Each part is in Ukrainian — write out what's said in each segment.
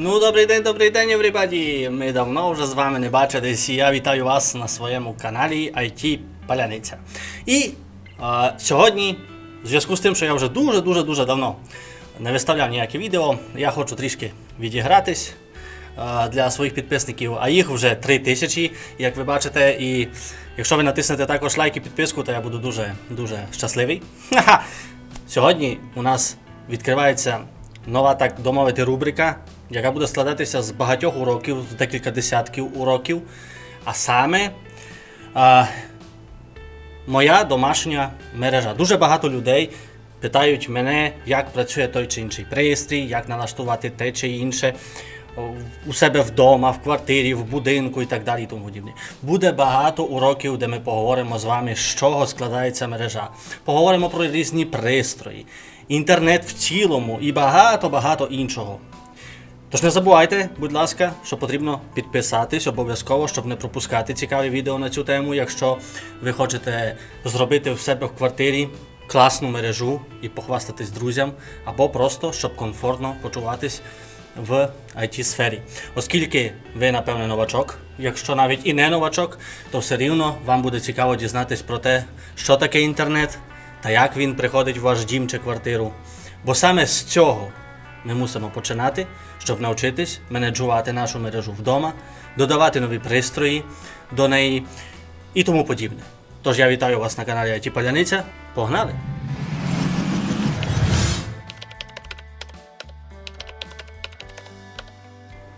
Ну, добрий день, добрий день, everybody! Ми давно вже з вами не бачились, і я вітаю вас на своєму каналі IT Паляниця. І а, сьогодні, в зв'язку з тим, що я вже дуже-дуже дуже давно не виставляв ніякі відео, я хочу трішки відігратись для своїх підписників, а їх вже 3 тисячі, як ви бачите. І якщо ви натиснете також лайк і підписку, то я буду дуже дуже щасливий. Ха-ха! Сьогодні у нас відкривається нова, так домовити, рубрика, яка буде складатися з багатьох уроків, з декілька десятків уроків. А саме а, моя домашня мережа. Дуже багато людей питають мене, як працює той чи інший пристрій, як налаштувати те чи інше у себе вдома, в квартирі, в будинку і так далі. І тому подібне. Буде багато уроків, де ми поговоримо з вами, з чого складається мережа. Поговоримо про різні пристрої, інтернет в цілому і багато-багато іншого. Тож не забувайте, будь ласка, що потрібно підписатись обов'язково, щоб не пропускати цікаві відео на цю тему. Якщо ви хочете зробити в себе в квартирі класну мережу і похвастатись друзям, або просто щоб комфортно почуватись в it сфері Оскільки ви, напевне, новачок, якщо навіть і не новачок, то все рівно вам буде цікаво дізнатись про те, що таке інтернет та як він приходить в ваш дім чи квартиру. Бо саме з цього ми мусимо починати, щоб навчитись менеджувати нашу мережу вдома, додавати нові пристрої до неї і тому подібне. Тож я вітаю вас на каналі IT Паляниця. Погнали!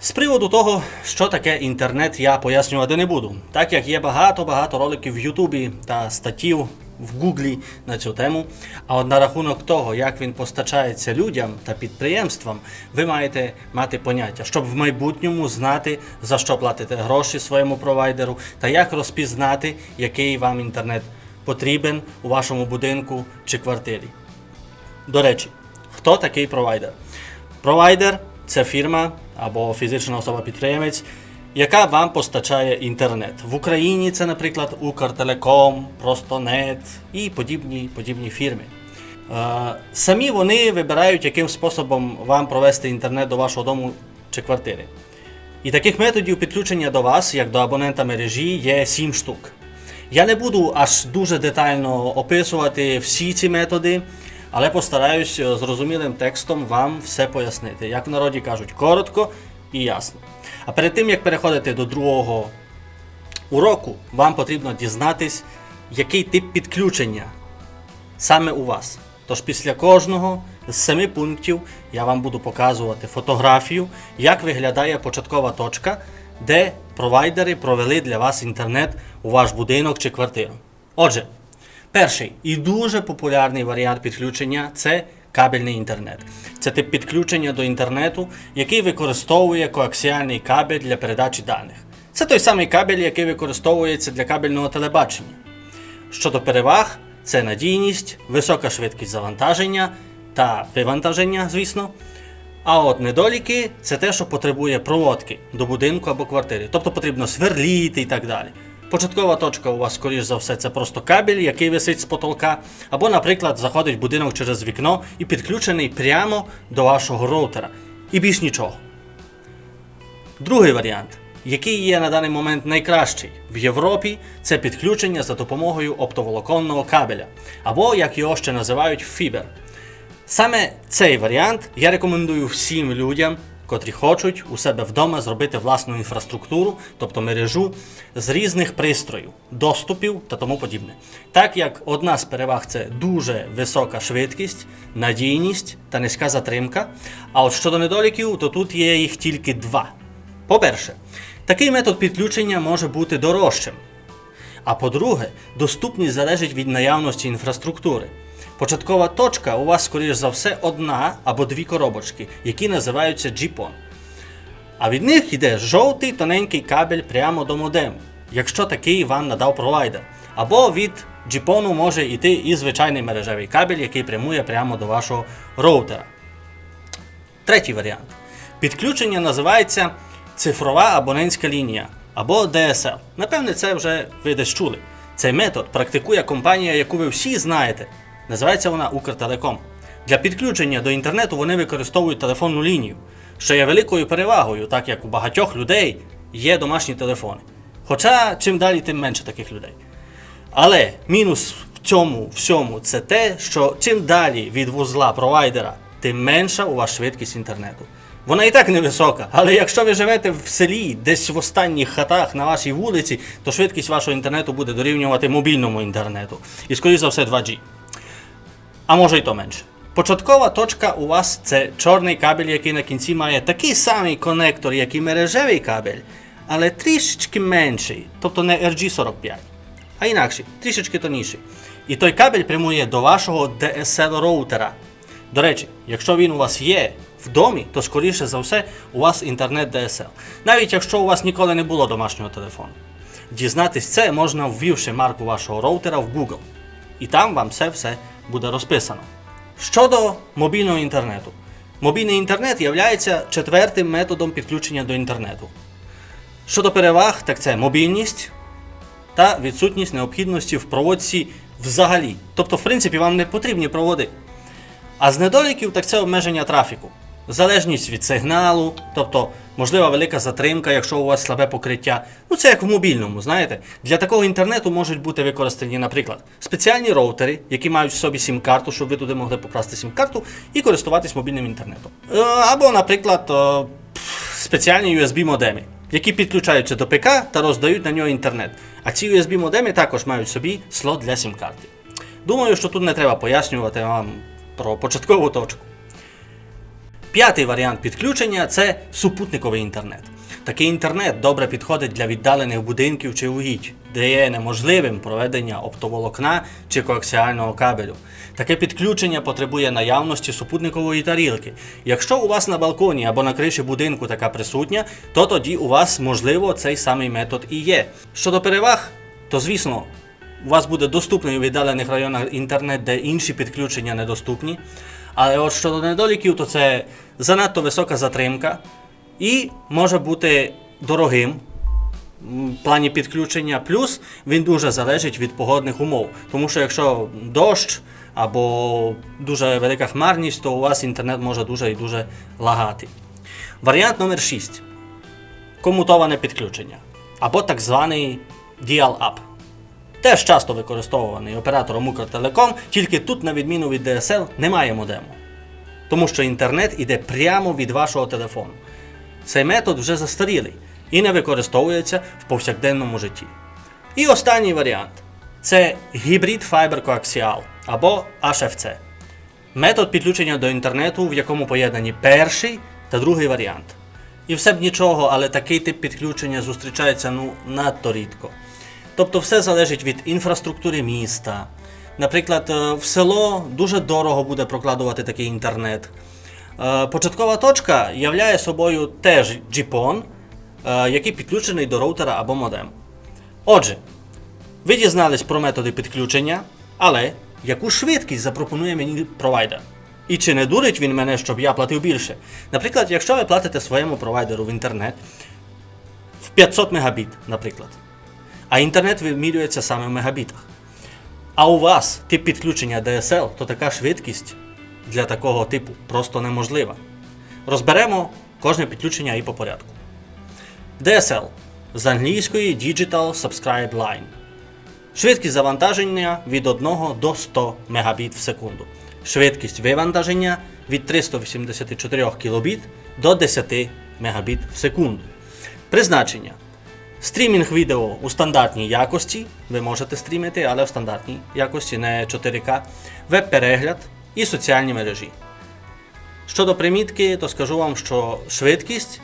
З приводу того, що таке інтернет, я пояснювати не буду, так як є багато-багато роликів в Ютубі та статтів в Гуглі на цю тему. А от на рахунок того, як він постачається людям та підприємствам, ви маєте мати поняття, щоб в майбутньому знати, за що платите гроші своєму провайдеру та як розпізнати, який вам інтернет потрібен у вашому будинку чи квартирі. До речі, хто такий провайдер? Провайдер це фірма або фізична особа-підприємець, яка вам постачає інтернет. В Україні це, наприклад, Укртелеком, Простонет і подібні, подібні фірми. Е, самі вони вибирають, яким способом вам провести інтернет до вашого дому чи квартири. І таких методів підключення до вас, як до абонента мережі, є 7 штук. Я не буду аж дуже детально описувати всі ці методи, але постараюсь е, зрозумілим текстом вам все пояснити. Як в народі кажуть, коротко і ясно. А перед тим як переходити до другого уроку, вам потрібно дізнатись, який тип підключення саме у вас. Тож після кожного з семи пунктів я вам буду показувати фотографію, як виглядає початкова точка, де провайдери провели для вас інтернет у ваш будинок чи квартиру. Отже, перший і дуже популярний варіант підключення це кабельний інтернет. Це тип підключення до інтернету, який використовує коаксіальний кабель для передачі даних. Це той самий кабель, який використовується для кабельного телебачення. Щодо переваг, це надійність, висока швидкість завантаження та вивантаження, звісно. А от недоліки це те, що потребує проводки до будинку або квартири, тобто потрібно сверліти і так далі. Початкова точка у вас, скоріш за все, це просто кабель, який висить з потолка, або, наприклад, заходить в будинок через вікно і підключений прямо до вашого роутера. І більш нічого. Другий варіант, який є на даний момент найкращий в Європі, це підключення за допомогою оптоволоконного кабеля, або як його ще називають фібер. Саме цей варіант я рекомендую всім людям, котрі хочуть у себе вдома зробити власну інфраструктуру, тобто мережу з різних пристроїв, доступів та тому подібне. Так як одна з переваг це дуже висока швидкість, надійність та низька затримка. А от щодо недоліків, то тут є їх тільки два. По-перше, такий метод підключення може бути дорожчим. А по-друге, доступність залежить від наявності інфраструктури. Початкова точка у вас, скоріш за все, одна або дві коробочки, які називаються GPON. А від них йде жовтий тоненький кабель прямо до модему, якщо такий вам надав провайдер. Або від GPON може йти і звичайний мережевий кабель, який прямує прямо до вашого роутера. Третій варіант. Підключення називається цифрова абонентська лінія або DSL. Напевне, це вже ви десь чули. Цей метод практикує компанія, яку ви всі знаєте. Називається вона Укртелеком. Для підключення до інтернету вони використовують телефонну лінію. що є великою перевагою, так як у багатьох людей є домашні телефони. Хоча чим далі, тим менше таких людей. Але мінус в цьому всьому це те, що чим далі від вузла провайдера, тим менша у вас швидкість інтернету. Вона і так невисока, але якщо ви живете в селі, десь в останніх хатах на вашій вулиці, то швидкість вашого інтернету буде дорівнювати мобільному інтернету. І, скоріш за все, 2G. А може й то менше. Початкова точка у вас це чорний кабель, який на кінці має такий самий конектор, як і мережевий кабель, але трішечки менший, тобто не RG45, а інакший, трішечки тоніший. І той кабель прямує до вашого DSL роутера. До речі, якщо він у вас є в домі, то скоріше за все у вас інтернет DSL. Навіть якщо у вас ніколи не було домашнього телефону. Дізнатись це можна ввівши марку вашого роутера в Google. І там вам все все буде розписано. Щодо мобільного інтернету. Мобільний інтернет є четвертим методом підключення до інтернету. Щодо переваг, так це мобільність та відсутність необхідності в проводці взагалі. Тобто, в принципі, вам не потрібні проводи. А з недоліків, так це обмеження трафіку. Залежність від сигналу, тобто можлива велика затримка, якщо у вас слабе покриття. Ну це як в мобільному, знаєте. Для такого інтернету можуть бути використані, наприклад, спеціальні роутери, які мають в собі сім-карту, щоб ви туди могли покласти сім-карту і користуватись мобільним інтернетом. Е, Або, наприклад, е, спеціальні USB-модеми, які підключаються до ПК та роздають на нього інтернет. А ці USB-модеми також мають собі слот для сім-карти. Думаю, що тут не треба пояснювати вам про початкову точку. П'ятий варіант підключення це супутниковий інтернет. Такий інтернет добре підходить для віддалених будинків чи угідь, де є неможливим проведення оптоволокна чи коаксіального кабелю. Таке підключення потребує наявності супутникової тарілки. Якщо у вас на балконі або на криші будинку така присутня, то тоді у вас можливо цей самий метод і є. Щодо переваг, то звісно, у вас буде доступний у віддалених районах інтернет, де інші підключення недоступні. Але от щодо недоліків, то це занадто висока затримка і може бути дорогим в плані підключення. Плюс він дуже залежить від погодних умов. Тому що якщо дощ або дуже велика хмарність, то у вас інтернет може дуже і дуже лагати. Варіант номер 6. Комутоване підключення або так званий Dial-Up. Теж часто використовуваний оператором Укртелеком, тільки тут, на відміну від DSL, немає модему. Тому що інтернет іде прямо від вашого телефону. Цей метод вже застарілий і не використовується в повсякденному житті. І останній варіант це гібрид Fiber Coaxial або HFC. Метод підключення до інтернету, в якому поєднані перший та другий варіант. І все б нічого, але такий тип підключення зустрічається ну надто рідко. Тобто все залежить від інфраструктури міста. Наприклад, е, в село дуже дорого буде прокладувати такий інтернет. Е, Початкова точка являє собою теж GPON, е, який підключений до роутера або модему. Отже, ви дізнались про методи підключення, але яку швидкість запропонує мені провайдер? І чи не дурить він мене, щоб я платив більше? Наприклад, якщо ви платите своєму провайдеру в інтернет в 500 мегабіт, наприклад, а інтернет вимірюється саме в мегабітах. А у вас тип підключення DSL, то така швидкість для такого типу просто неможлива. Розберемо кожне підключення і по порядку. DSL з англійської Digital Subscribe Line. Швидкість завантаження від 1 до 100 Мбіт в секунду. Швидкість вивантаження від 384 кбіт до 10 Мбіт в секунду. Призначення. Стрімінг відео у стандартній якості. Ви можете стрімити, але в стандартній якості, не 4К, веб-перегляд і соціальні мережі. Щодо примітки, то скажу вам, що швидкість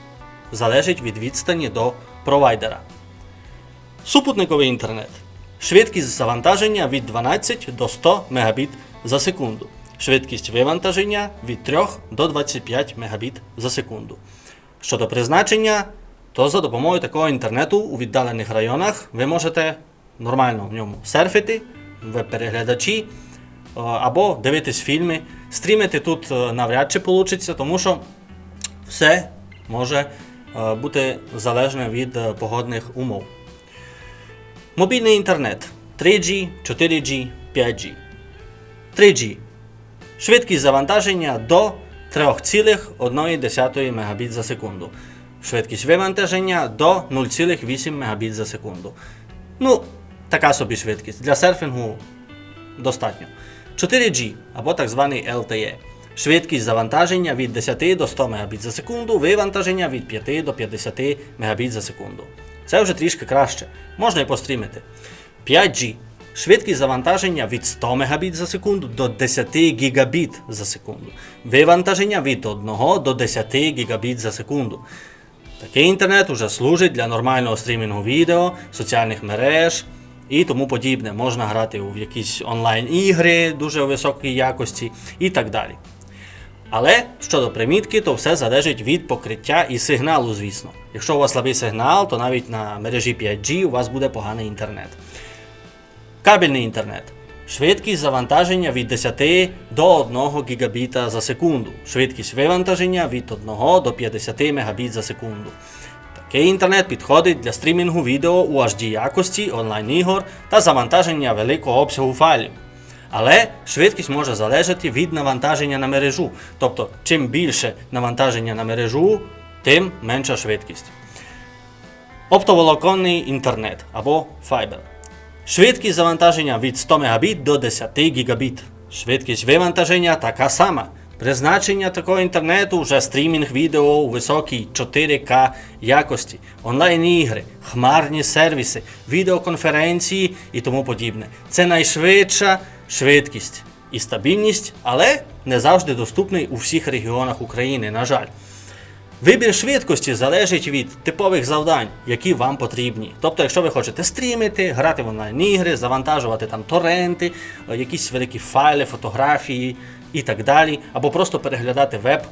залежить від відстані до провайдера. Супутниковий інтернет. Швидкість завантаження від 12 до 100 Мбіт за секунду. Швидкість вивантаження від 3 до 25 Мбіт за секунду. Щодо призначення, то за допомогою такого інтернету у віддалених районах ви можете нормально в ньому серфити, веб-переглядачі е, або дивитись фільми. Стрімити тут е, навряд чи вийде, тому що все може е, бути залежне від погодних умов. Мобільний інтернет 3G, 4G, 5G. 3G. Швидкість завантаження до 3,1 Мбіт за секунду. Швидкість вивантаження до 0,8 Мбіт за секунду. Ну, така собі швидкість. Для серфінгу достатньо. 4G або так званий LTE. Швидкість завантаження від 10 до 100 Мбіт за секунду, вивантаження від 5 до 50 Мбіт за секунду. Це вже трішки краще. Можна і пострімити. 5G. Швидкість завантаження від 100 Мбіт за секунду до 10 Гігабіт за секунду. Вивантаження від 1 до 10 Гігабіт за секунду. Такий інтернет уже служить для нормального стрімінгу відео, соціальних мереж і тому подібне. Можна грати в якісь онлайн-ігри дуже високої якості і так далі. Але щодо примітки, то все залежить від покриття і сигналу, звісно. Якщо у вас слабий сигнал, то навіть на мережі 5G у вас буде поганий інтернет. Кабельний інтернет. Швидкість завантаження від 10 до 1 гігабіта за секунду. Швидкість вивантаження від 1 до 50 Мбіт за секунду. Такий інтернет підходить для стрімінгу відео у HD якості, онлайн-ігор та завантаження великого обсягу файлів. Але швидкість може залежати від навантаження на мережу. Тобто, чим більше навантаження на мережу, тим менша швидкість. Оптоволоконний інтернет або Fiber. Швидкість завантаження від 100 Мбіт до 10 Гігабіт. Швидкість вивантаження така сама. Призначення такого інтернету вже стрімінг відео у високій 4К якості, онлайн-ігри, хмарні сервіси, відеоконференції і тому подібне. Це найшвидша швидкість і стабільність, але не завжди доступний у всіх регіонах України, на жаль. Вибір швидкості залежить від типових завдань, які вам потрібні. Тобто, якщо ви хочете стрімити, грати в онлайн-ігри, завантажувати там торренти, е, якісь великі файли, фотографії і так далі, або просто переглядати веб.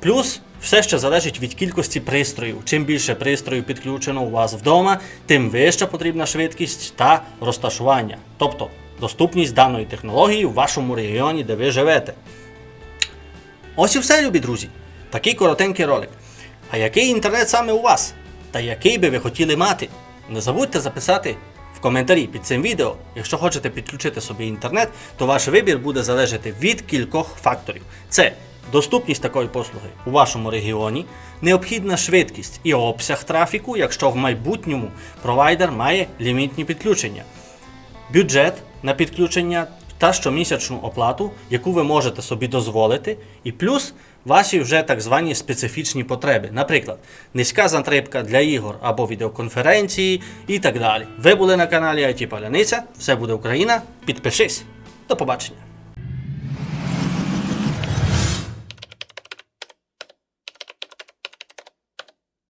Плюс все ще залежить від кількості пристроїв. Чим більше пристроїв підключено у вас вдома, тим вища потрібна швидкість та розташування, тобто доступність даної технології в вашому регіоні, де ви живете. Ось і все, любі друзі. Такий коротенький ролик. А який інтернет саме у вас? Та який би ви хотіли мати? Не забудьте записати в коментарі під цим відео. Якщо хочете підключити собі інтернет, то ваш вибір буде залежати від кількох факторів. Це доступність такої послуги у вашому регіоні, необхідна швидкість і обсяг трафіку, якщо в майбутньому провайдер має лімітні підключення бюджет на підключення та щомісячну оплату, яку ви можете собі дозволити, і плюс ваші вже так звані специфічні потреби, наприклад, низька затрибка для ігор або відеоконференції і так далі. Ви були на каналі IT Паляниця, все буде Україна. Підпишись. До побачення.